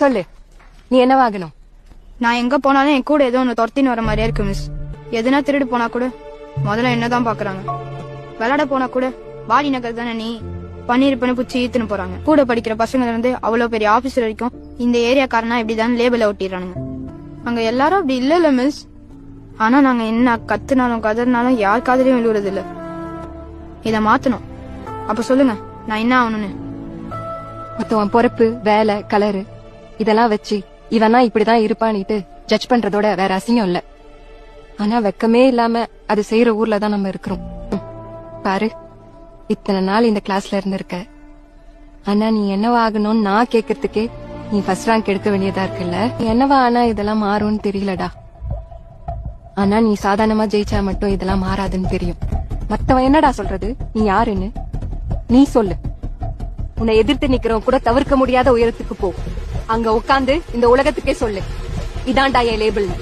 சொல்லு. நீ என்னவாகணும் நான் எங்க போனாலும் என் கூட ஏதோ ஒன்று துரத்தின்னு வர மாதிரியா இருக்கு மிஸ் எதுனா திருடு போனா கூட முதல்ல என்னதான் பாக்குறாங்க? விளையாட போனா கூட வாடி நகர் தானே நீ? பண்ணிருப்பேன்னு புடிச்சு ஈத்துன்னு போறாங்க. கூட படிக்கிற பசங்கள்ல இருந்து அவ்வளவு பெரிய ஆபீசர் வரைக்கும் இந்த ஏரியாக்காரனா இப்படிதான் லேபிள ஒட்டிடுறானுங்க. அங்க எல்லாரும் அப்படி இல்ல இல்ல மிஸ் ஆனா நாங்க என்ன கத்துனாலும் கதறினாலும் யார் காதலையும் விழுவுறது இல்ல இத மாத்தணும். அப்ப சொல்லுங்க நான் என்ன ஆகணும்னு? மொத்தம் பொறுப்பு வேலை கலரு இதெல்லாம் வச்சு இவனா இப்படிதான் இருப்பான்னுட்டு ஜட்ஜ் பண்றதோட வேற அசிங்கம் இல்ல. ஆனா வெக்கமே இல்லாம அது செய்யற ஊர்ல தான் நம்ம இருக்கிறோம். பாரு இத்தனை நாள் இந்த கிளாஸ்ல இருந்திருக்க. ஆனா நீ என்னவா ஆகணும்னு நான் கேக்குறதுக்கே நீ ஃபர்ஸ்ட் ரேங்க் எடுக்க வேண்டியதா இருக்குல்ல? நீ என்னவா ஆனா இதெல்லாம் மாறும்னு தெரியலடா. ஆனா நீ சாதாரணமா ஜெயிச்சா மட்டும் இதெல்லாம் மாறாதுன்னு தெரியும். மத்தவன் என்னடா சொல்றது? நீ யாருன்னு? நீ சொல்லு. உன்னை எதிர்த்து நிக்கிறவன் கூட தவிர்க்க முடியாத உயரத்துக்கு போ. அங்க உட்காந்து இந்த உலகத்துக்கே சொல்லு. இதான்டா என் லேபிள்னு